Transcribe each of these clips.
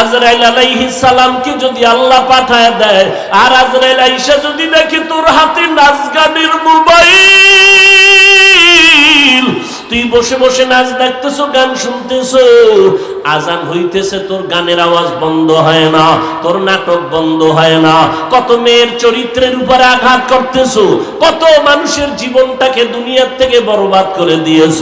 আজরাইল আলাইহিস সালামকে যদি আল্লাহ পাঠায় দেয়, আর আজরাইল আইসা যদি দেখে তোর হাতে নাচ গানের মোবাইল তুই বসে বসে নাচ দেখতেছো গান শুনতেছো। আজান হইতেছে, তোর গানের আওয়াজ বন্ধ হয় না, তোর নাটক বন্ধ হয় না। কত মেয়ের চরিত্রের উপরে আঘাত করতেছো, কত মানুষের জীবনটাকে দুনিয়ার থেকে বরবাদ করে দিয়েছ।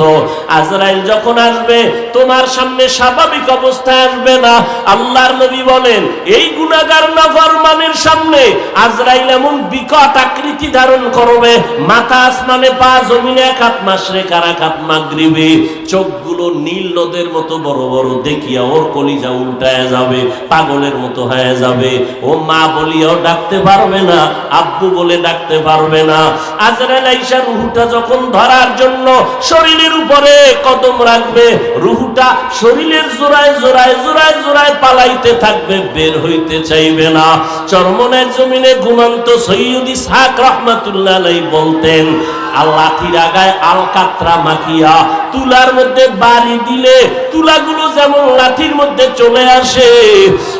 আজরাইল যখন আসবে, তোমার সামনে স্বাভাবিক অবস্থায় আসবে না। আল্লাহর নবী বলেন, এই গুনাহগার নাফরমানের সামনে আজরাইল এমন বিকট আকৃতি ধারণ করবে, মাথা আসমানে পা, জমিনে এক হাত, মাসরে কারা কাত মাগরিবে চোখগুলো নীল নদের মতো বড় বড়, দেখিয়া ওর কলিজা উল্টায় যাবে, পাগলের মতো হয়ে যাবে। ও মা বলিয়াও ডাকতে পারবে না, আব্বু বলে ডাকতে পারবে না। আজরাইল আইসা রুহুটা যখন ধরার জন্য শরীরের উপরে কদম রাখবে, রুহুটা শরীরের জোড়ায় জোড়ায় জোড়ায় জোড়ায় পালাইতে থাকবে, বের হইতে চাইবে না। চরমনের জমিনে ঘুমন্ত সৈয়দি সাক রহমাতুল্লাহ আলাইহি বলতেন আল্লাহির আগায় আলকাত্রা মাখিয়া তুলার মধ্যে বাড়ি দিলে তুলাগুলো যেমন লাঠির মধ্যে চলে আসে,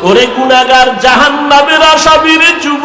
ওরে গুনাগার জাহান নামের যুব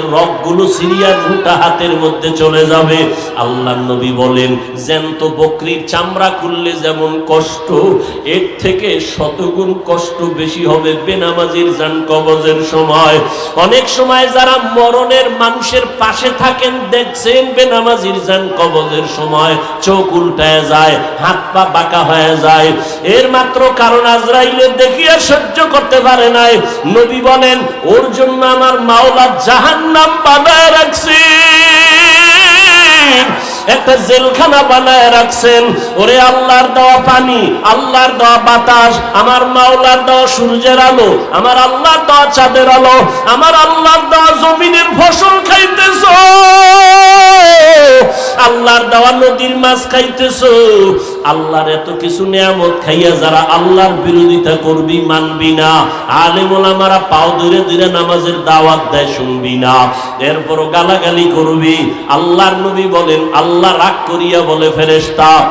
শরীরের রগগুলো সিরিয়ার রুহুটা হাতের মধ্যে চলে যাবে। আল্লাহ নবী বলেন, জ্যান্ত বকরির চামড়া খুললে যেমন কষ্ট, এর থেকে শতগুণ কষ্ট বেশি হবে বেনামাজির জান কবজের সময়। অনেক সময় যারা মরণের মানুষের পাশে থাকেন, দেখছেন বেনামাজির জান কবজের সময়, চোখ উল্টায় যায়, হাত পা বাঁকা হয়ে যায়। এর মাত্র কারণ আজরাইলে দেখিয়া সহ্য করতে পারে নাই। নবী বলেন, ওর জন্য আমার মাওলা জাহান্নাম বানায় রাখছি একটা জেলখানা বানায় রাখছেন। ওরে আল্লাহর দেওয়া পানি, আল্লাহর দেওয়া বাতাস, আমার মাওলার দেওয়া সূর্যের আলো, আমার আল্লাহর দেওয়া চাঁদের আলো, আমার আল্লাহর দেওয়া জমিনের ফসল খাইতেছ। আল্লাহর দেওয়া নদীর মাছ খাইতেছ। আল্লাহর এত কিছু নিয়ামত খাইয়া যারা আল্লাহর বিরোধিতা করবি মানবি না। আলেমুল আমারা পাও ধরে ধরে নামাজের দাওয়াত দেয় শুনবি না। এরপর গালাগালি করবি। আল্লাহর নবী বলেন, আল্লাহ রাগ করিয়া বলে, ফেরেশতা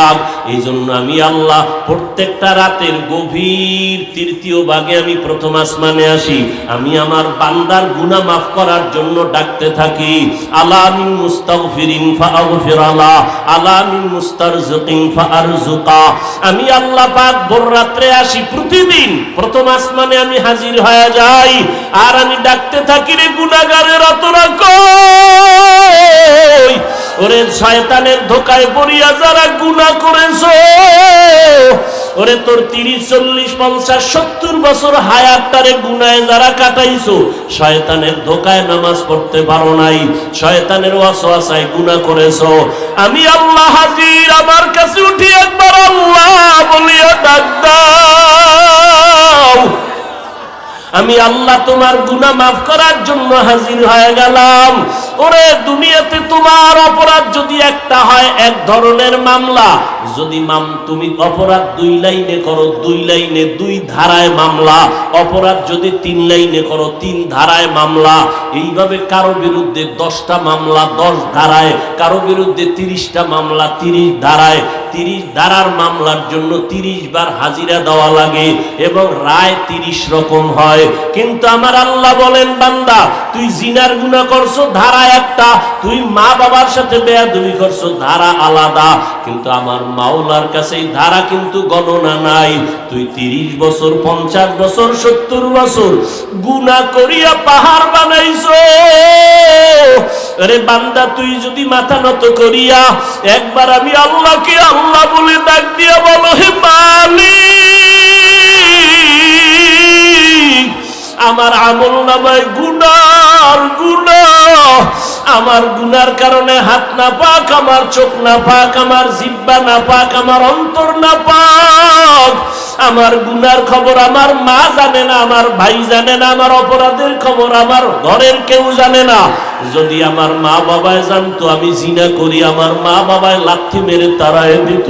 যাক এই জন্য আমি আল্লাহ প্রত্যেকটা রাতের গভীর তৃতীয় ভাগে আমি প্রথম আসমানে আসি। আমি আমার বান্দার গুনাহ মাফ করার জন্য ডাকতে থাকি। আলা আমি আল্লাহ পাক ভোর রাত্রে আসি প্রতিদিন প্রথম আসমানে আমি হাজির হয়ে যাই। আর আমি ডাকতে থাকি রে গুনাহগারের অতরা কই? ওরে শয়তানের ধোকায় পড়িয়া যারা গুনাহ করেছ, ওরে তোর তিরিশ, চল্লিশ, পঞ্চাশ, সত্তর বছর হায়াতটারে গুনায় যারা কাটাইছো, শয়তানের ধোকায় নামাজ পড়তে পারো নাই, শয়তানের ওয়াসওয়াসায় গুনাহ করেছ। আমি আল্লাহ হাজির, আমার কাছে উঠি একবার আল্লাহ বলিয়া ডাক দাও। আমি আল্লাহ তোমার গুনাহ মাফ করার জন্য হাজির হয়ে গেলাম। ওরে, দুনিয়াতে তোমার অপরাধ যদি একটা হয়, এক ধরনের মামলা। যদি মাম, তুমি অপরাধ দুই লাইনে করো, দুই লাইনে দুই ধারায় মামলা। অপরাধ যদি তিন লাইনে করো, তিন ধারায় মামলা। এইভাবে কারও বিরুদ্ধে দশটা মামলা দশ ধারায়, কারও বিরুদ্ধে তিরিশটা মামলা তিরিশ ধারায়। তিরিশ ধারার মামলার জন্য তিরিশ বার হাজিরা দেওয়া লাগে এবং রায় তিরিশ রকম হয়। কিন্তু আমার আল্লাহ বলেন, বান্দা, তুই জিনার গুণা করছ, ধারা একটা। তুই মা বাবার সাথে বেয়াদবি করছ, ধারা আলাদা। কিন্তু আমার মাওলার কাছে ধারা কিন্তু গণনা নাই। তুই তিরিশ বছর, পঞ্চাশ বছর, সত্তর বছর গুণা করিয়া পাহাড় বানাইছো। আরে বান্দা, তুই যদি মাথা নত করিয়া, একবার আমি আল্লাহকে আল্লাহ বলে ডাক দিয়া বলো, হে মালি আমার আমল নামায় গুনার গুনা। আমার গুনার কারণে হাত না পাক আমার চোখ না পাক আমার জিব্বা না পাক আমার অন্তর না পাক আমার গুনার খবর আমার মা জানে না, আমার ভাই জানে না, আমার অপরাধের খবর আমার ঘরের কেউ জানে না। যদি আমার মা বাবায় জানতো, আমি জিনা করি, আমার মা বাবায় লাথি মেরে তারায় দিত।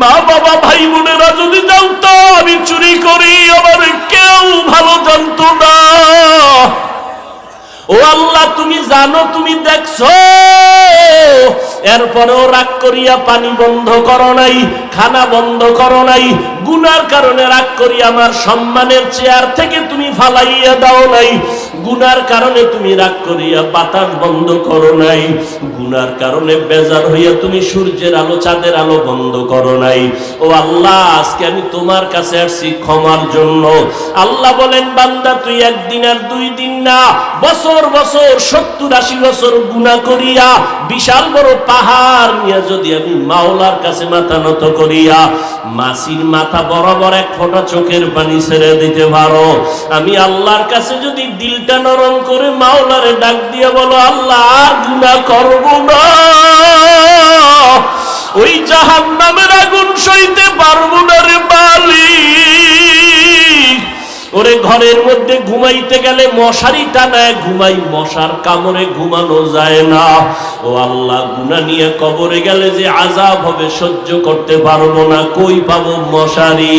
মা বাবা, ভাই বোনেরা যদি জানতো, আমি চুরি করি, আমার কেউ ভালো জানতো না। ও আল্লাহ, তুমি জানো, তুমি দেখছ? এরপরেও রাগ করিয়া পানি বন্ধ করো নাই, খানা বন্ধ করো নাই। গুনার কারণে রাগ করিয়া আমার সম্মানের চেয়ার থেকে তুমি ফালাইয়া দাও নাই। গুনার কারণে তুমি রাগ করিয়া বাতাস বন্ধ করো নাই। গুনার কারণে বেজার হইয়া তুমি সূর্যের আলো, চাঁদের আলো বন্ধ করো নাই। ও আল্লাহ, আজকে আমি তোমার কাছে আসছি ক্ষমার জন্য। আল্লাহ বলেন, বান্দা, তুই একদিন আর দুই দিন না, বছর বছর, সত্তর আশি বছর গুণা করিয়া, বিশাল বড় পাহাড় নিয়ে যদি আমি মাওলার কাছে মাথা নত করিয়া, মাসির মাথা বরাবর এক ফোঁটা চোখের পানি ছেড়ে দিতে পারো। আমি আল্লাহর কাছে যদি দিলটা নরম করে মাওলারে ডাক দিয়ে বলো, আল্লাহ, আর গুণা করব না। ওই জাহান নামের আগুন সইতে পারব না রে মালিক। ওরে ঘরের মধ্যে ঘুমাইতে গেলে মশারি টানায় ঘুমাই, মশার কামড়ে ঘুমানো যায় না। ও আল্লাহ গুনা নিয়ে কবরে গেলে যে আজাব হবে সহ্য করতে পারব না। কই পাবো মশারি?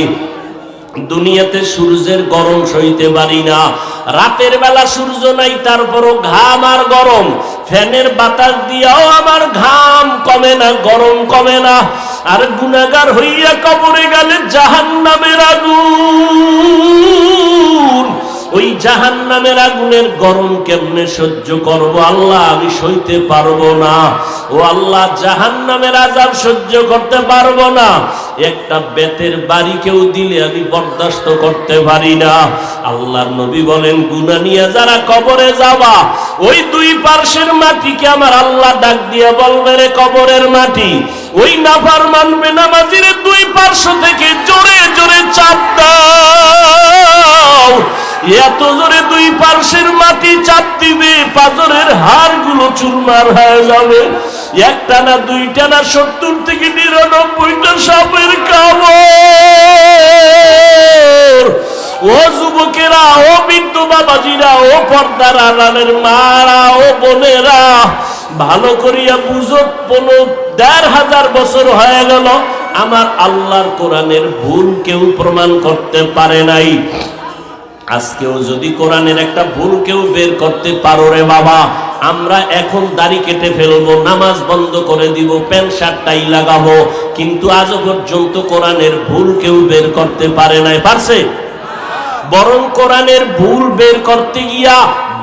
দুনিয়াতে সূর্যের গরম সইতে পারি না। রাতের বেলা সূর্য নাই, তারপরও ঘাম আর গরম। ফ্যানের বাতাস দিয়াও আমার ঘাম কমে না, গরম কমে না। আর গুনাগার হইয়া কবরে গেলে জাহান নামের আগুন। ওই জাহান নামের আগুনের গরম কেমনে সহ্য করব? আল্লাহ, আমি সইতে পারব না। ও আল্লাহ জাহান নামের আজাব সহ্য করতে পারব না। একটা বেতের বাড়ি কেউ দিলে আমি বরদাস্ত করতে পারি না। আল্লাহর নবী বলেন গুনা নিয়ে যারা কবরে যাবা, ওই দুই পার্শ্বের মাটিকে আমার আল্লাহ ডাক দিয়ে বলবে রে কবরের মাটি। ওই নাফার মানবে নামাজির দুই পার্শ্ব থেকে জোরে জোরে চাপ দাও। এত জোরে দুই পার্শ্বের মাটি চাপ দিবে, পাজরের হাড়গুলো চুরমার হয়ে যাবে। একটা না দুইটা না সত্তর থেকে নিরানব্বইটা সাপের কামড়। ও যুবকেরা, ও বৃদ্ধ বাবাজিরা, ও পর্দার আড়ালের মারা, ও বোনেরা ভালো করিয়া বুঝো পনেরো দেড় হাজার বছর হয়ে গেল, আমার আল্লাহর কোরআনের ভুল কেউ প্রমাণ করতে পারে নাই। আজকেও যদি কোরআনের একটা ভুল কেউ বের করতে পারো রে বাবা, আমরা এখন দাড়ি কেটে ফেলব, নামাজ বন্ধ করে দিব, প্যান্ট শার্টটাই লাগাবো, কিন্তু আজও পর্যন্ত কোরআনের ভুল কেউ বের করতে পারে নাই, পারছে? বরং কোরআনের ভুল বের করতে গিয়া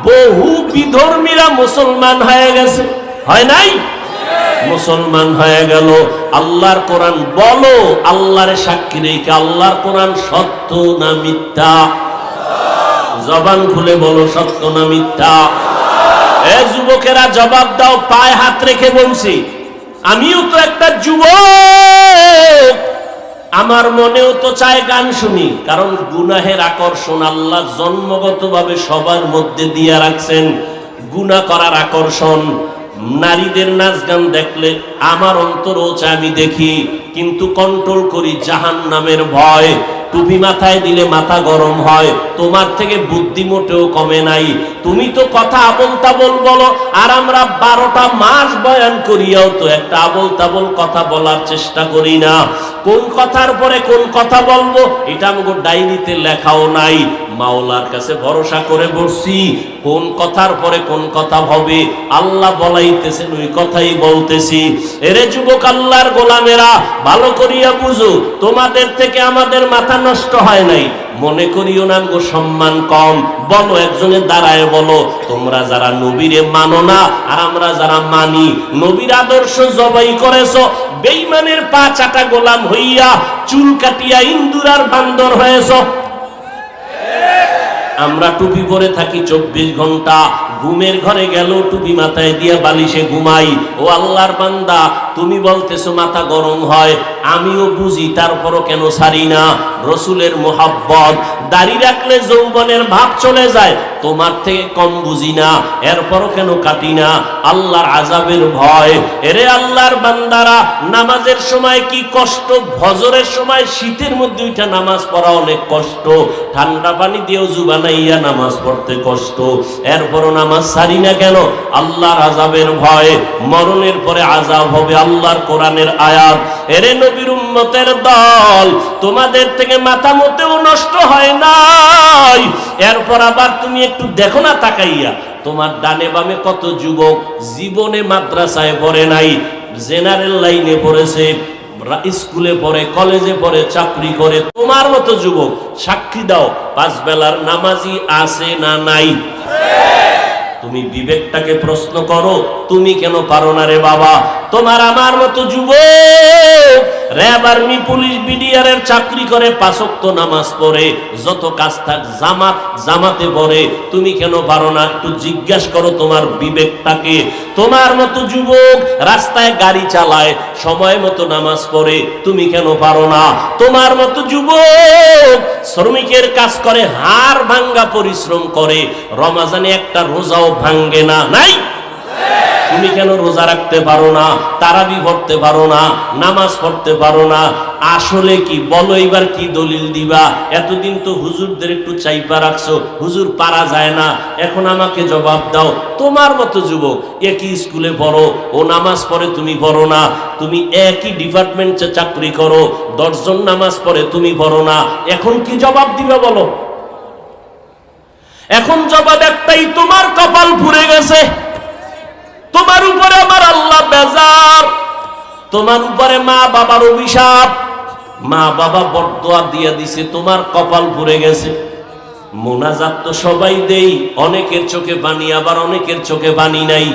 বহু বিধর্মীরা মুসলমান হয়ে গেছে। হয় নাই? মুসলমান হয়ে গেল। আল্লাহর কোরআন বলো, আল্লাহর সাক্ষী রেখে আল্লাহর কোরআন সত্য না মিথ্যা? জবান খুলে বলো, সত্য না মিথ্যা? এ যুবকেরা জবাব দাও, পায়ে হাত রেখে বলছি, আমিও তো একটা যুবক। আমার মনেও তো চায় গান শুনি, কারণ গুনাহের আকর্ষণ আল্লাহ জন্মগতভাবে সবার মধ্যে দিয়ে রাখছেন। গুনা করার আকর্ষণ। নারীদের নাচ গান দেখলে আমার অন্তরও আমি দেখি। কিন্তু কন্ট্রোল করি জাহান নামের ভয়। টুপি মাথায় দিলে মাথা গরম হয়। তোমার থেকে বুদ্ধি মোটেও কমে নাই। তুমি তো কথা আবল তাবল বলো, আর আমরা বারোটা মাস বয়ান করিয়াও তো একটা আবল তাবল কথা বলার চেষ্টা করি না। কোন কথার পরে কোন কথা বলব, এটা আমাকে ডায়েরিতে লেখাও নাই। মাওলার কাছে ভরসা করে বসছি কোন কথার পরে কোন কথা হবে আল্লাহ বলাইতেছেন, ওই কথাই বলতেছি। এরে যুবক আল্লাহর গোলামেরা, ভালো করিয়া বুঝো, তোমাদের থেকে আমাদের মাথা নষ্ট হয় নাই। মনে করিও না গো, সম্মান কম। বলো একজনের দাঁড়ায় বলো, তোমরা যারা নবীরে মানো না, আর আমরা যারা মানি, নবীর আদর্শ জবাই করেছ বেইমানের পা চাটা গোলাম হইয়া চুল কাটিয়া ইন্দুরার বান্দর হয়েছ আমরা টুপি পরে থাকি চব্বিশ ঘণ্টা। ঘুমের ঘরে গেল, টুপি মাথায় দিয়ে বালিশে ঘুমাই। ও আল্লাহর বান্দা, তুমি বলতেছো মাথা গরম হয়, আমিও বুঝি, তারপরও কেন সারি না? রসুলের মোহাব্বত, দাড়ি রাখলে যৌবনের ভাব চলে যায়, তোমার থেকে কম বুঝি না, এরপরও কেন কাটি না? আল্লাহর আজাবের ভয়। এরে আল্লাহর বান্দারা, নামাজের সময় কি কষ্ট? ভজরের সময় শীতের মধ্যে উঠা নামাজ পড়া অনেক কষ্ট। ঠান্ডা পানি দিয়েও জুবানাইয়া নামাজ পড়তে কষ্ট। এরপরও নামাজ সারি না কেন? আল্লাহর আজাবের ভয় মরণের পরে আজাব হবে আল্লাহর কোরআনের আয়াত। এরে নবীর উম্মতের দল, তোমাদের থেকে মাথা মতেও নষ্ট হয় নাই। এরপর আবার তুমি একটু দেখো না তাকাইয়া, তোমার ডানে বামে কত যুবক জীবনে মাদ্রাসায় পড়ে নাই, জেনারেল লাইনে পড়েছে স্কুলে পড়ে, কলেজে পড়ে, চাকরি করে, তোমার মতো যুবক সাক্ষী দাও পাঁচ বেলার নামাজি আছে না নাই। তুমি বিবেকটাকে প্রশ্ন করো, তুমি কেন পারো না রে বাবা? তোমার আমার মতো যুবক র্যাব আর্মি পুলিশ বিডিআর চাকরি করে পাঁচক্ত নামাজ পড়ে, যত কাজ থাক জামাত, জামাতে পড়ে, তুমি কেন পারো না? একটু জিজ্ঞাসা করো তোমার বিবেকটাকে। তোমার মতো যুবক রাস্তায় গাড়ি চালায়, সময় মতো নামাজ পড়ে, তুমি কেন পারো না? তোমার মতো যুবক শ্রমিকের কাজ করে, হাড় ভাঙ্গা পরিশ্রম করে, রমাজানে একটা রোজাও ভাঙ্গে না, নাই? তুমি কেন রোজা রাখতে পারো না, তারাবি পড়তে পারো না, নামাজ পড়তে পারো না? আসলে কি? বলো এবার কি দলিল দিবা? এতদিন তো হুজুরদের একটু চাইপা রাখছো, হুজুর পারা যায় না। এখন আমাকে জবাব দাও। তোমার মতো যুবক, একই স্কুলে পড়ো, ও নামাজ পড়ে তুমি পড়ো না। তুমি একই ডিপার্টমেন্টে চাকরি করো, দশজন নামাজ পড়ে তুমি পড়ো না। এখন কি জবাব দিবে বলো? এখন জবাব একটাই, তোমার কপাল পুড়ে গেছে। তোমার উপরে আমার আল্লাহ বেজার। তোমার উপরে মা বাবার অভিশাপ। মা বাবা বরদোয়া দিয়ে দিছে, তোমার কপাল পুড়ে গেছে। মোনাজাত তো সবাই দেই, অনেকের চোখে পানি, আবার অনেকের চোখে পানি নাই।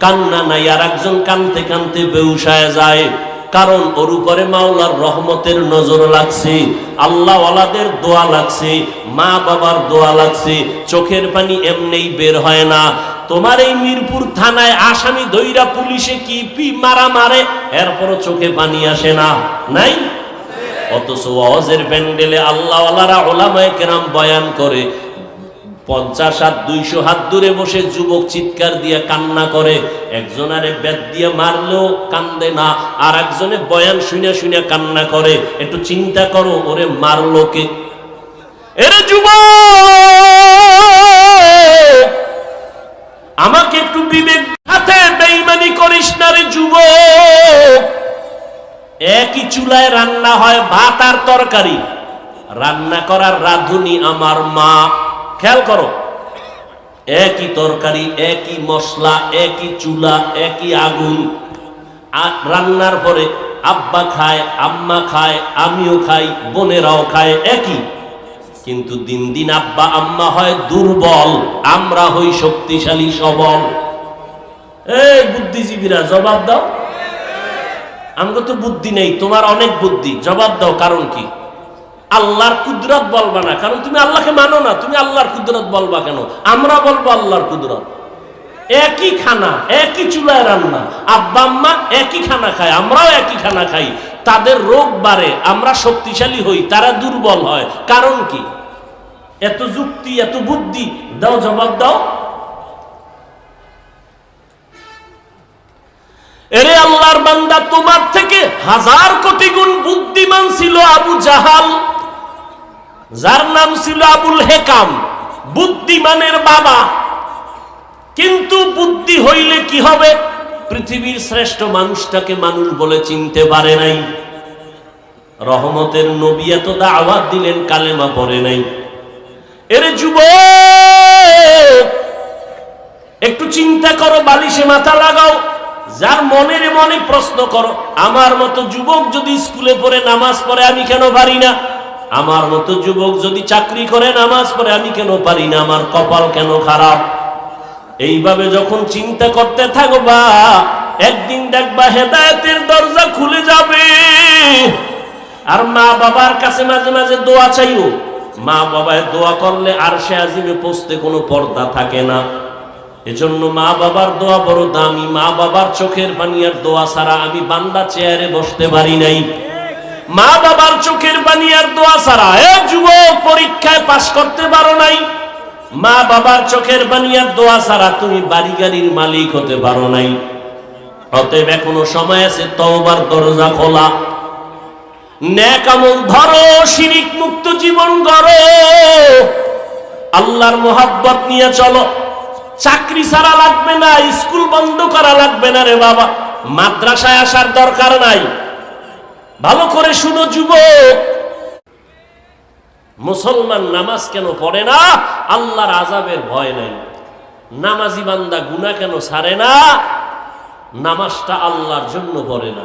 কান্না নাই আর একজন কানতে কানতে বেউসায় যায়। কারণ ওর উপরে মাওলার রহমতের নজর লাগছে আল্লাহ ওয়ালাদের দোয়া লাগছে মা বাবার দোয়া লাগছে, চোখের পানি এমনিই বের হয় না। তোমার এই মিরপুর থানায় আসামি দইরা পুলিশে কি পি মারা মারে? এরপরও চোখে পানি আসে না। নাই? অথচ ওয়াজের প্যান্ডেলে আল্লাহ ওলারা ওলামায় কেরাম বয়ান করে পঞ্চাশ হাত, দুইশো হাত দূরে বসে যুবক চিৎকার দিয়ে কান্না করে। একজনারে বেদ দিয়ে মারলেও কান্দে না। আর একজনে বয়ান শুনে শুনে কান্না করে। একটু চিন্তা করো, ওরে মারলো কে? এরে যুবক! আমাকে একটু বিবেক হাতে বেইমানি করিস না রে যুবক। একই চুলায় রান্না হয় ভাত আর তরকারি। রান্না করার রাঁধুনি আমার মা। খেয়াল করো, একই তরকারি, একই মশলা, একই চুলা, একই আগুন। রান্নার পরে আব্বা খায়, আম্মা খায়, আমিও খাই, বোনেরাও খায়, একই। কিন্তু দিন দিন আব্বা, আম্মা হয় দুর্বল, আমরা হই শক্তিশালী, সবল। এই বুদ্ধিজীবীরা, জবাব দাও। আমাকে তো বুদ্ধি নেই, তোমার অনেক বুদ্ধি, জবাব দাও, কারণ কি? আল্লাহর কুদরত বলবা না। কারণ তুমি আল্লাহকে মানো না, তুমি আল্লাহর কুদরত বলবা কেন? আমরা বলব আল্লাহর কুদরত। একই খানা, একই চুলায় রান্না। আব্বা আম্মা একই খানা খায়, আমরাও একই খানা খাই। তাদের রোগ বাড়ে, আমরা শক্তিশালী হই, তারা দুর্বল হয়। কারণ কি? এত যুক্তি, এত বুদ্ধি, দাও জবাব দাও। এরে আল্লাহর বান্দা, তোমার থেকে হাজার কোটি গুণ বুদ্ধিমান ছিল আবু জাহাল। যার নাম ছিল আবুল হেকাম, বুদ্ধিমানের বাবা। কিন্তু বুদ্ধি হইলে কি হবে? পৃথিবীর শ্রেষ্ঠ মানুষটাকে মানুষ বলে চিনতে পারে নাই। রহমতের নবী এত দাওয়াত দিলেন, কালেমা পড়ে নাই। এরে যুব একটু চিন্তা করো, বালিশে মাথা লাগাও। যার মনের মনে প্রশ্ন করো, আমার মতো যুবক যদি স্কুলে পড়ে, নামাজ পড়ে, আমি কেন পারি না? আমার মতো যুবক যদি চাকরি করে, নামাজ পড়ে, আমি কেন পারি না? আমার কপাল কেন খারাপ? এইভাবে যখন চিন্তা করতে থাকবা, একদিন দেখবা হেদায়েতের দরজা খুলে যাবে। আর মা বাবার কাছে মাঝে মাঝে দোয়া চাইও। মা বাবায় দোয়া করলে আর সে আজিমে পৌঁছতে কোনো পর্দা থাকে না। এজন্য মা বাবার দোয়া বড় দামি। মা বাবার চোখের পানি আর দোয়া ছাড়া আমি বান্দা চেয়ারে বসতে পারি নাই। মা বাবার চোখের পানি আর দোয়া ছাড়া এ যুবক পরীক্ষায় পাশ করতে পারো নাই। মা বাবার চোখের পানি আর দোয়া ছাড়া তুমি বাড়ি গাড়ির মালিক হতে পারো নাই। অতএব এখনও সময় আছে, তওবার দরজা খোলা। ন্যাক আমল ধরো, শিরিক মুক্ত জীবন গড়ো। আল্লাহর মোহাব্বত নিয়ে চলো। চাকরি ছাড়া লাগবে না, স্কুল বন্ধ করা লাগবে না রে বাবা। মাদ্রাসায় আসার দরকার নাই। ভালো করে শুনো, যুবক। মুসলমান নামাজ কেন পড়ে না? আল্লাহর আজাবের ভয় নাই। নামাজি বান্দা গুনা কেন ছাড়ে না? নামাজটা আল্লাহর জন্য পড়ে না।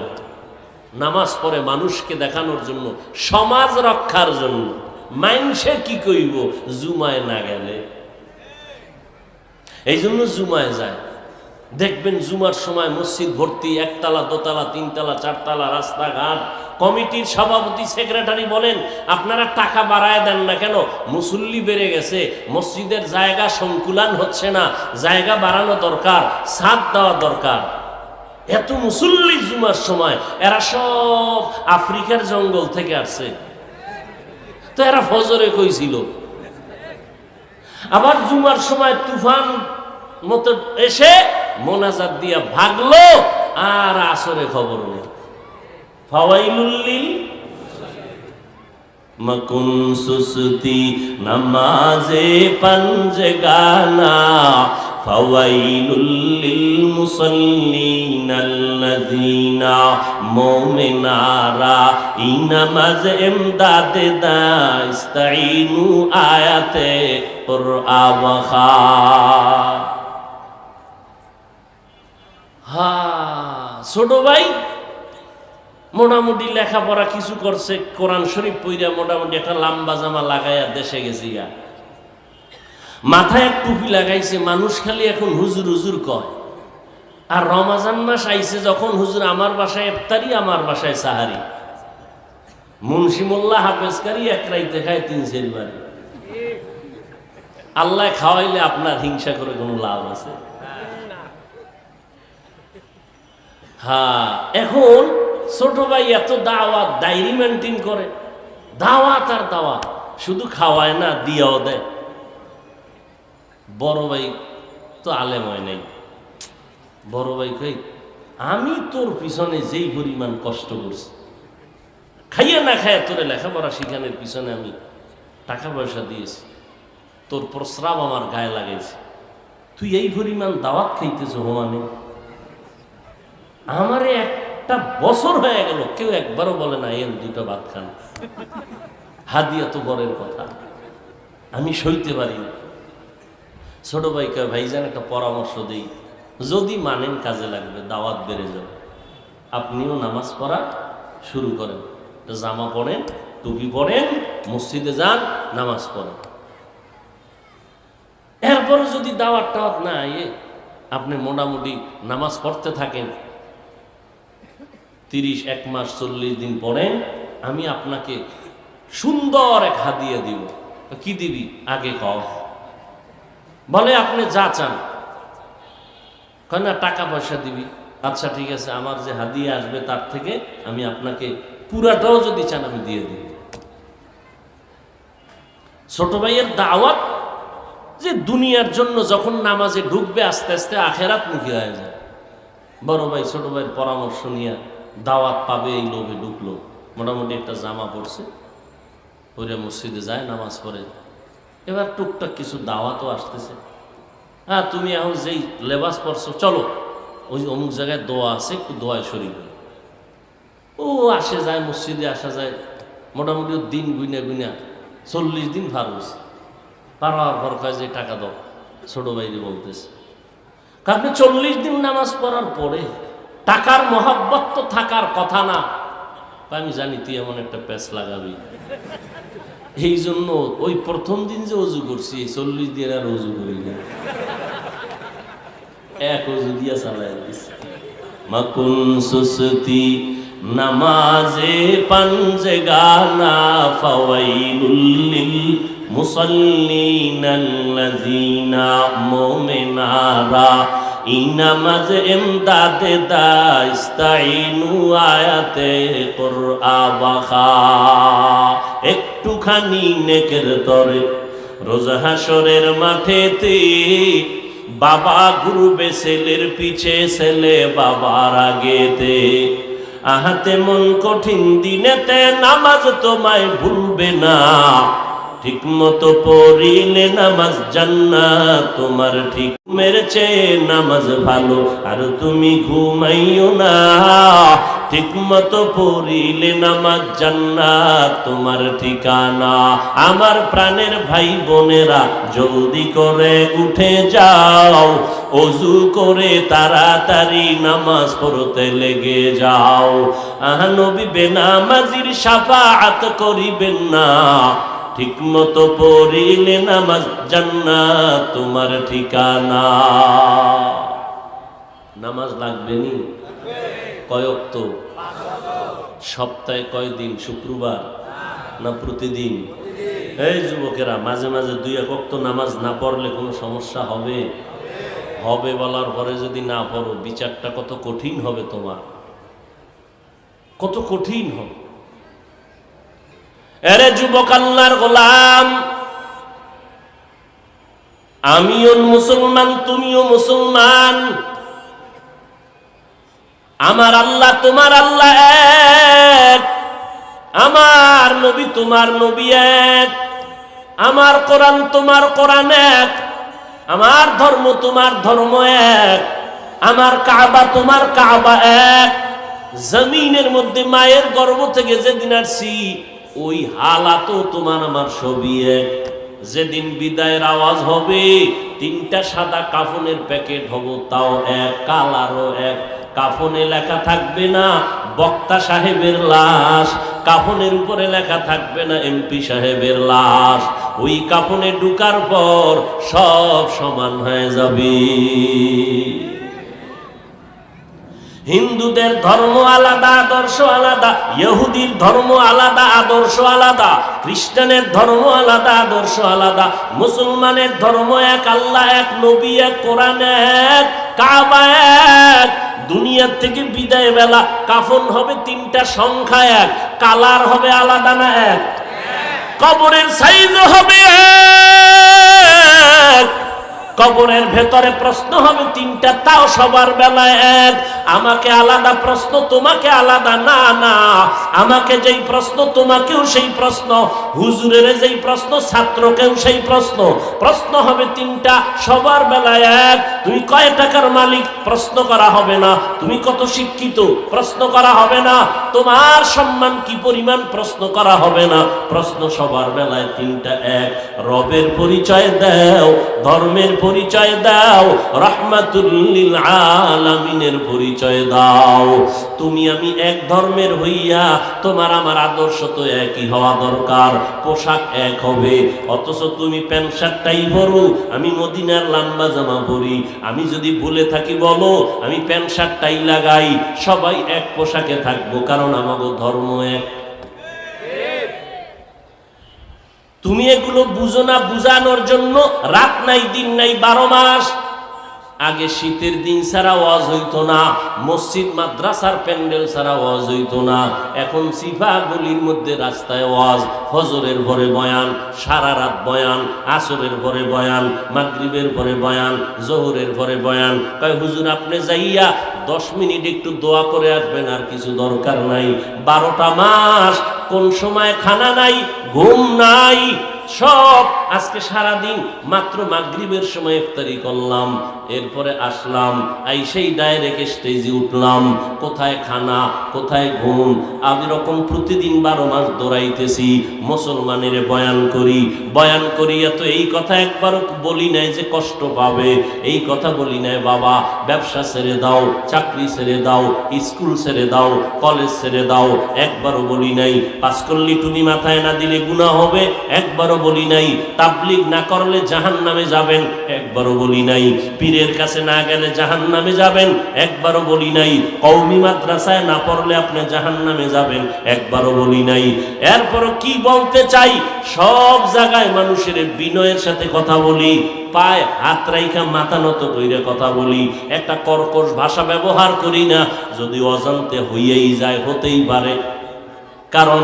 নামাজ পড়ে মানুষকে দেখানোর জন্য, সমাজ রক্ষার জন্য। মাইনসে কি কইব? জুমায় না গেলে। এই জন্য জুমায় যায়। দেখবেন জুমার সময় মসজিদ ভর্তি, একতলা, দোতলা, তিনতলা, চারতলা, রাস্তাঘাট। কমিটির সভাপতি, সেক্রেটারি বলেন, আপনারা টাকা বাড়ায় দেন না কেন? মুসল্লি বেড়ে গেছে, মসজিদের জায়গা সংকুলান হচ্ছে না, জায়গা বাড়ানো দরকার সাথ দেওয়া দরকার। এত মুসল্লি জুমার সময়, এরা সব আফ্রিকার জঙ্গল থেকে আসছে। তো এরা ফজরে কইছিল আবার জুমার সময় তুফান মতো এসে মোনাজাত দিয়া ভাগলো, আর আসরে খবর নেই। মকুন সুসতি নমাজে পঞ্জ গানা ফাওয়াইলুল্লিল মুসল্লিন আল্লাযীনা মুমিনারা ইনামাজ ইমদাদ দা ইস্তাইনু আয়াতে কুরআন খা হা, ছোট ভাই মোটামুটি লেখাপড়া কিছু করছে, কোরআন শরীফ পইরা মোটামুটি একটা লাম্বা জামা লাগাইয়া দেশে গেছি গা। মাথায় এক টুপি লাগাইছে, মানুষ খালি এখন হুজুর হুজুর কয়। আর রমাজান মাস আইছে যখন হুজুর আমার বাসায় ইফতারি, আমার বাসায় সাহারি। মুন্সি মোল্লা হাফেজকারি এক রাইতে খায় তিন সের বাড়ি। আল্লাহ খাওয়াইলে আপনার হিংসা করে কোনো লাভ আছে? হ্যাঁ এখন ছোট ভাই এত দাওয়াত, ডায়েরি মেনটেন করে। দাওয়াত আর দাওয়াত, শুধু খাওয়ায় না, দিয়াও দেয়। বড় ভাই তো আলেম হয় নাই। বড় ভাই কই, আমি তোর পিছনে যেই পরিমাণ কষ্ট করছি, খাইয়া না খাইয়া তোরে লেখাপড়া শিখানোর পিছনে আমি টাকা পয়সা দিয়েছি, তোর প্রস্রাব আমার গায়ে লাগাইছে। তুই এই পরিমাণ দাওয়াত খাইতেছ হোমানে আমারে একটা বছর হয়ে গেল, কেউ একবারও বলে না এর দুটো ভাত খান। হাদিয়া তো বরের কথা। আমি সইতে পারি না। ছোট ভাইকে, ভাইজান, একটা পরামর্শ দিই। যদি মানেন কাজে লাগবে, দাওয়াত বেড়ে যাবে। আপনিও নামাজ পড়া শুরু করেন। জামা পড়েন, টুপি পড়েন, মসজিদে যান, নামাজ পড়েন। এরপরে যদি দাওয়াত টাওয়াত না আপনি মোটামুটি নামাজ পড়তে থাকেন তিরিশ, এক মাস, চল্লিশ দিন পরে আমি আপনাকে সুন্দর এক হাদিয়া দিব। কি দিবি? আগে কও। বলে, আপনি যা চান। কয়, না টাকা পয়সা দিবি। আচ্ছা ঠিক আছে, আমার যে হাদিয়া আসবে তার থেকে আমি আপনাকে পুরাটাও যদি চান, আমি দিয়ে দিব। ছোট ভাইয়ের দাওয়াত যে দুনিয়ার জন্য যখন নামাজে ঢুকবে, আস্তে আস্তে আখেরাত মুখী হয়ে যায়। বড় ভাই, ছোট ভাইয়ের পরামর্শ নিয়ে দাওয়াত পাবে, এই লোভে ঢুকলো মোটামুটি একটা জামা পড়ছে। পরে মসজিদে যায়, নামাজ পড়ে। এবার টুকটাক কিছু দাওয়াতও আসতেছে। হ্যাঁ তুমি এখন যেই লেবাস পড়ছো চলো। ওই অমুক জায়গায় দোয়া আছে, একটু দোয়ায় শরীর ও আসে যায়, মসজিদে আসা যায়। মোটামুটি দিন গুইনা গুইনা চল্লিশ দিন ভার হয়েছে পারার পর কয় যে, টাকা দাও। ছোট বাইরে বলতেছে আপনি চল্লিশ দিন নামাজ পড়ার পরে টাকার মহাব্বত তো থাকার কথা না। আমি জানি তুই এমন একটা প্যাচ লাগাবি। এই জন্য ওই প্রথম দিন যে অজু করছি চল্লিশ দিন আর অজু করি না। এক অজু দিয়া চালাই দিছি। মাকুন সুসতি, নামাজে পাঞ্জে গানা, ফাওয়াইলুল মুমিনারা। ইনামাজ ইমদাদে দা ইস্তাইনু আয়াতে কুরআ বাখা। একটুখানি নেকের তরে রোজা হাসরের মাঠেতে বাবা গুরুবে ছেলের পিছে ছেলে বাবার আগেতে আহাতে মন কঠিন দিনেতে নামাজ তোমায় ভুলবে না। ঠিক মতো পড়িলে নামাজ জান্নাত, তোমার ঠিক মেরেছে নামাজ ভালো, আর তুমি ঘুমাইও না। ঠিক মতো পড়িলে নামাজ জান্নাত, তোমার ঠিকানা। আমার প্রাণের ভাই বোনেরা, জলদি করে উঠে যাও, অজু করে তাড়াতাড়ি নামাজ পড়তে লেগে যাও। আহা নবী, বেনামাজির সাফাআত করিবেন না। ঠিক মতো পড়িলে নামাজ জান্নাত তোমার ঠিকানা। নামাজ লাগবে নি? কয়ক তো সপ্তাহে কয়দিন শুক্রবার? না প্রতিদিন? এই যুবকেরা, মাঝে মাঝে দুই একক তো নামাজ না পড়লে কোনো সমস্যা হবে? হবে বলার পরে যদি না পড়ো, বিচারটা কত কঠিন হবে তোমার? কত কঠিন হবে? এরে যুবক আল্লাহর গোলাম, আমিও মুসলমান, তুমিও মুসলমান। আমার আল্লাহ তোমার আল্লাহ এক, আমার নবী তোমার নবী এক, আমার কোরআন তোমার কোরআন এক, আমার ধর্ম তোমার ধর্ম এক, আমার কাবা তোমার কাবা এক। জমিনের মধ্যে মায়ের গর্ভ থেকে যেদিন আসছি ওই হালাতও তোমার আমার ছবি এক। যেদিন বিদায়ের আওয়াজ হবে, তিনটা সাদা কাফনের প্যাকেট হব তাও এক, কালারও এক। কাফনে লেখা থাকবে না বক্তা সাহেবের লাশ, কাফনের উপরে লেখা থাকবে না এমপি সাহেবের লাশ। ওই কাফনে ঢুকার পর সব সমান হয়ে যাবে। হিন্দুদের ধর্ম আলাদা, আদর্শ আলাদা, ইহুদির ধর্ম আলাদা, আদর্শ আলাদা, খ্রিস্টানের ধর্ম আলাদা, আদর্শ আলাদা, মুসলমানের ধর্ম এক, আল্লাহ এক, নবী এক, কোরআন এক, কাবা এক। দুনিয়ার থেকে বিদায় বেলা কাফন হবে তিনটা, সংখ্যা এক, কালার হবে আলাদা না এক? কবরের সাইজ হবে এক। কবরের ভেতরে প্রশ্ন হবে তিনটা, তাও সবার বেলায় এক। আমাকে আলাদা প্রশ্ন, তোমাকে আলাদা, না না। আমাকে যেই প্রশ্ন, তোমাকেও সেই প্রশ্ন। হুজুরের যেই প্রশ্ন, ছাত্রকেও সেই প্রশ্ন। প্রশ্ন হবে তিনটা, সবার বেলায় এক। তুমি কয় টাকার মালিক? প্রশ্ন করা হবে না। তুমি কত শিক্ষিত? প্রশ্ন করা হবে না। তোমার সম্মান কি পরিমাণ? প্রশ্ন করা হবে না। প্রশ্ন সবার বেলায় তিনটা, এক। রবের পরিচয় দাও, ধর্মের পরিচয় দাও রহমাতুল্লিল আলামিনের পরিচয় দাও। তুমি আমি এক ধর্মের হইয়া তোমার আমার আদর্শ তো একই হওয়া দরকার, পোশাক এক হবে। অথচ তুমি প্যান্ট শার্টটাই পরো, আমি মদিনার লাম্বা জামা পরি। আমি যদি ভুলে থাকি বলো, আমি প্যান্ট শার্টটাই লাগাই। সবাই এক পোশাকে থাকব, কারণ আমাগো ধর্ম এক। তুমি এগুলো বুঝো না বুঝানোর জন্য রাত নাই, দিন নাই, বারো মাস। আগে শীতের দিন ছাড়া ওয়াজ হইতো না, মসজিদ, মাদ্রাসার প্যান্ডেল ছাড়া ওয়াজ হইতো না। এখন সিফা গলির মধ্যে রাস্তায় ওয়াজ, ফজরের পরে বয়ান, সারা রাত বয়ান, আসরের পরে বয়ান, মাগরিবের পরে বয়ান, জোহরের পরে বয়ান। কয়, হুজুর, আপনি যাইয়া দশ মিনিট একটু দোয়া করে আসবেন, আর কিছু দরকার নাই। বারোটা মাস, কোন সময় খানা নাই, ঘুম নাই সব আজকে সারা দিন মাত্র মাগরিবের সময় ইফতারি করলাম। এরপরে আসলাম এই সেই ডাইরেক্ট স্টেজে উঠলাম। কোথায় খানা, কোথায় ঘুম? আমি রকম প্রতিদিন বারো মাস দৌড়াইতেছি, মুসলমানের বয়ান করি। বয়ান করিয়া তো এই কথা একবারও বলি নাই যে কষ্ট পাবে। এই কথা বলি নাই, বাবা, ব্যবসা ছেড়ে দাও, চাকরি ছেড়ে দাও, স্কুল ছেড়ে দাও, কলেজ ছেড়ে দাও। একবারও বলি নাই পাস করলি টুনি মাথায় না দিলে গুণা হবে, একবারও বলি নাই, তাবলিগ না করলে জাহান নামে যাবেন, একবারও বলি নাই। পীরের কাছে না গেলে জাহান নামে যাবেন, একবারও বলি নাই। কৌমি মাদ্রাসায় না পড়লে আপনি জাহান নামে যাবেন, একবারও বলি নাই। এরপরও কি বলতে চাই? সব জায়গায় মানুষের বিনয়ের সাথে কথা বলি, পায় হাত রাইখা মাথা নত কইরে কথা বলি। একটা কর্কশ ভাষা ব্যবহার করি না, যদি অজান্তে হইয়েই যায়, হতেই পারে। কারণ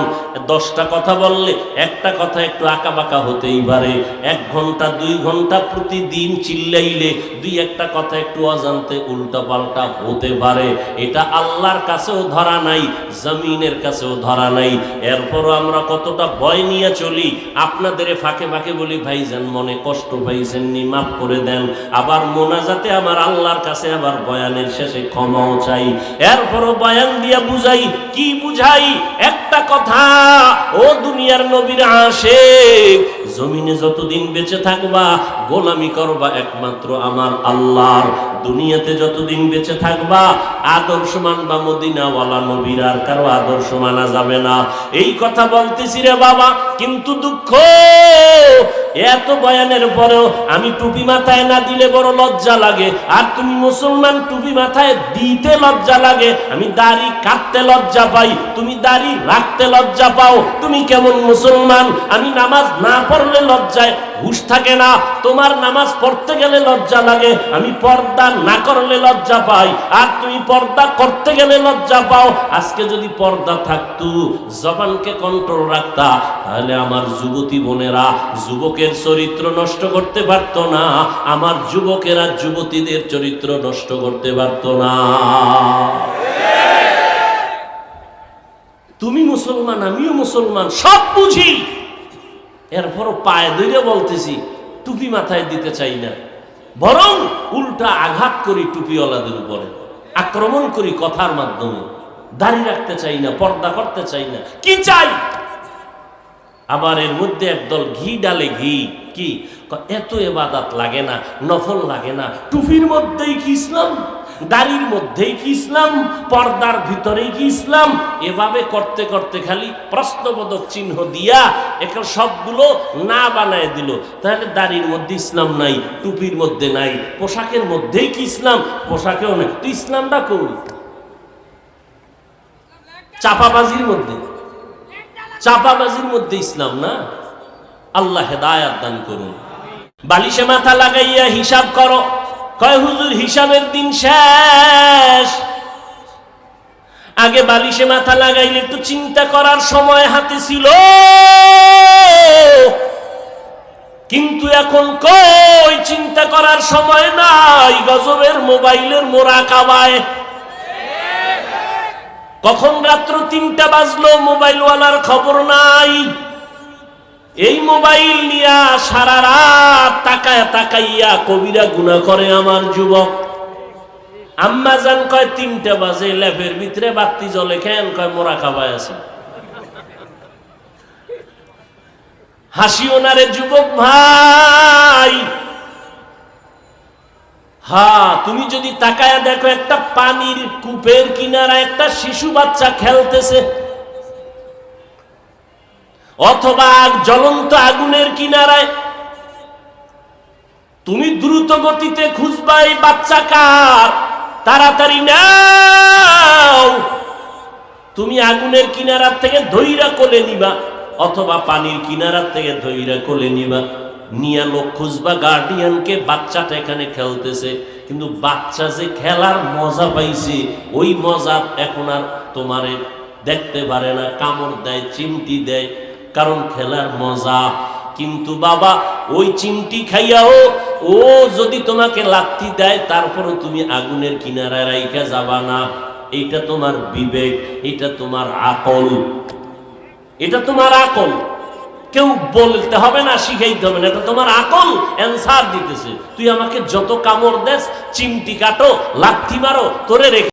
দশটা কথা বললে একটা কথা একটু আঁকা বাঁকা হতেই পারে। এক ঘণ্টা, দুই ঘণ্টা প্রতিদিন চিল্লাইলে দুই একটা কথা একটু অজান্তে উল্টা পাল্টা হতে পারে। এটা আল্লাহর কাছেও ধরা নাই, জমিনের কাছেও ধরা নাই। এরপরও আমরা কতটা ভয় নিয়ে চলি, আপনাদের ফাঁকে ফাঁকে বলি, ভাইজান, মনে কষ্ট পাইছেন নি, মাফ করে দেন। আবার মোনাজাতে আমার আল্লাহর কাছে আবার বয়ানের শেষে ক্ষমাও চাই। এরপরও বয়ান দিয়া বুঝাই, কি বুঝাই? একটা কথা ও দুনিয়ার নবীর আসে জমিনে যতদিন বেঁচে থাকবা, গোলামি করবা একমাত্র আমার আল্লাহর। দুনিয়াতে যতদিন বেঁচে থাকবা আদর্শ মানবা মদিনাওয়ালা নবীর আর কারও আদর্শ মানা যাবে না। এই কথা বলতেছি রে বাবা, কিন্তু দুঃখ, এত বয়ানের পরেও আমি টুপি মাথায় না দিলে বড় লজ্জা লাগে। আর তুমি মুসলমান, টুপি মাথায় দিতে লজ্জা লাগে। আমি দাড়ি কাটতে লজ্জা পাই, তুমি দাড়ি রাখতে লজ্জা পাও। তুমি কেমন মুসলমান? আমি নামাজ না পড়লে লজ্জায় হুশ থাকে না। তোমার নামাজ পড়তে গেলে লজ্জা লাগে। আমি পর্দা না করলে লজ্জা পাই। আর তুমি পর্দা করতে গেলে লজ্জা পাও। আজকে যদি পর্দা থাকতো, জবানকে কন্ট্রোল রাখতা, তাহলে আমার যুবতী বোনেরা যুবকের চরিত্র নষ্ট করতে পারত না। আমার যুবকেরা যুবতীদের চরিত্র নষ্ট করতে পারত না তুমি মুসলমান, আমিও মুসলমান, সব বুঝি। এরপরও পায়ে ধরে বলতেছি, টুপি মাথায় দিতে চাই না। বরং উল্টা আঘাত করি টুপিওয়ালাদের উপরে। আক্রমণ করি কথার মাধ্যমে। দাঁড়িয়ে রাখতে চাই না, পর্দা করতে চাই না। কি চাই? আবার এর মধ্যে একদল ঘি ডালে ঘি কি, এত এবাদাত লাগে না, নফল লাগে না। টুপির মধ্যেই কি ইসলাম? দাড়ির মধ্যেই কি ইসলাম, পর্দার ভিতরেই কি ইসলাম? এভাবে করতে করতে খালি প্রশ্নবোধক চিহ্ন দিয়া এখন সবগুলো না বানায় দিল। তাহলে দাড়ির মধ্যে ইসলাম নাই, টুপির মধ্যে নাই, পোশাকের মধ্যেই কি ইসলাম? পোশাকেও নাই। তো ইসলামটা কই? চাপাবাজির মধ্যে। চাপাবাজির মধ্যে ইসলাম না? আল্লাহ হেদায়াত দান করুন। বালিশে মাথা লাগাইয়া হিসাব করো। কয়, হুজুর, হিসাবের দিন শেষ। আগে বালিশে মাথা লাগাইলে একটু চিন্তা করার সময় হাতে ছিল। কিন্তু এখন কই, চিন্তা করার সময় নাই। গজবের মোবাইলের মোরা কাবায়। কখন রাত্র তিনটা বাজলো, মোবাইলওয়ালার খবর নাই। এই মোবাইল নিয়া সারা রাত তাকায় তাকাইয়া কবিরা গুণা করে আমার যুবক। আম্মা জান কয়, তিনটা বাজে ল্যাপের ভিতরে বাতি জ্বলে খেন কয়, মোরা খাবায় আছে। হাসি ওনারে, যুবক ভাই। হা, তুমি যদি তাকায়া দেখো, একটা পানির কূপের কিনারা একটা শিশু বাচ্চা খেলতেছে। অথবা জ্বলন্ত আগুনের কিনারায় তুমি দ্রুত গতিতে খুঁজবা এই বাচ্চা কার? তাড়াতাড়ি নাও। তুমি আগুনের কিনারার থেকে ধৈরা কোলে নিবা, অথবা পানির কিনারার থেকে ধৈরা কোলে নিবা। নিয়া লোক খুঁজবা গার্ডিয়ানকে বাচ্চাটা এখানে খেলতেছে। কিন্তু বাচ্চা যে খেলার মজা পাইছে, ওই মজা এখন আর তোমারে দেখতে পারে না। কামড় দেয়, চিমটি দেয় কারণ খেলার মজা। কিন্তু বাবা, ওই চিমটি খাইয়াও, ও যদি তোমাকে লাত্তি দেয়, তারপরও তুমি আগুনের কিনারায় রাইখা যাবা না। এটা তোমার বিবেক, এটা তোমার আকল। এটা তোমার আকল। কেউ বলতে হবে না, শিখাইতে হবে না, এটা তোমার আকল, অ্যান্সার দিতেছে। তুই আমাকে যত কামড় দেস, চিমটি কাটো লাথি মারো, তোরে রেখে